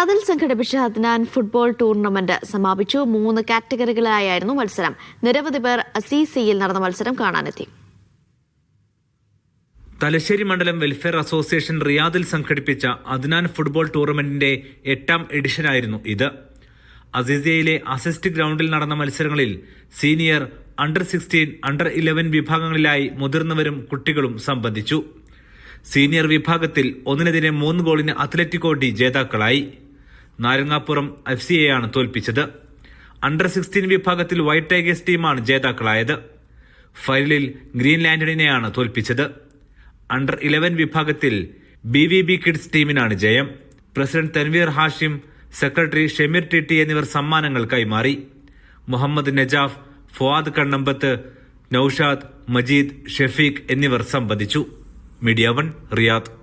റിയാദിൽ സംഘടിപ്പിച്ച Adnan football tournament സമാപിച്ചു. മൂന്ന് കാറ്റഗറികളായായിരുന്നു മത്സരം. നിരവധി പേർ അസീസിയിൽ നടന്ന മത്സരം കാണാനെത്തി. തലശ്ശേരി മണ്ഡലം വെൽഫെയർ അസോസിയേഷൻ റിയാദിൽ സംഘടിപ്പിച്ച അദ്നാൻ ഫുട്ബോൾ ടൂർണമെന്റിന്റെ എട്ടാം എഡിഷനായിരുന്നു ഇത്. അസീസിയയിലെ അസിസ്റ്റ് ഗ്രൗണ്ടിൽ നടന്ന മത്സരങ്ങളിൽ senior under sixteen under eleven വിഭാഗങ്ങളിലായി മുതിർന്നവരും കുട്ടികളും സംബന്ധിച്ചു. സീനിയർ വിഭാഗത്തിൽ ഒന്നിനെതിരെ മൂന്ന് ഗോളിന് അത്ലറ്റിക്കോ ഡി ജേതാക്കളായി. നാരങ്ങാപ്പുറം എഫ് സിയെയാണ് തോൽപ്പിച്ചത്. അണ്ടർ സിക്സ്റ്റീൻ വിഭാഗത്തിൽ വൈറ്റ് ടൈഗേഴ്സ് ടീമാണ് ജേതാക്കളായത്. ഫൈനലിൽ ഗ്രീൻലാൻഡിനെയാണ് തോൽപ്പിച്ചത്. അണ്ടർ ഇലവൻ വിഭാഗത്തിൽ ബി വി ബി കിഡ്സ് ടീമിനാണ് ജയം. പ്രസിഡന്റ് തൻവീർ ഹാഷിം സെക്രട്ടറി ഷെമീർ ടിട്ടി എന്നിവർ സമ്മാനങ്ങൾ കൈമാറി. മുഹമ്മദ് നജാഫ് ഫുവാദ് കണ്ണമ്പത്ത് നൌഷാദ് മജീദ് ഷെഫീഖ് എന്നിവർ സംബന്ധിച്ചു മീഡിയ വൺ റിയാദ്.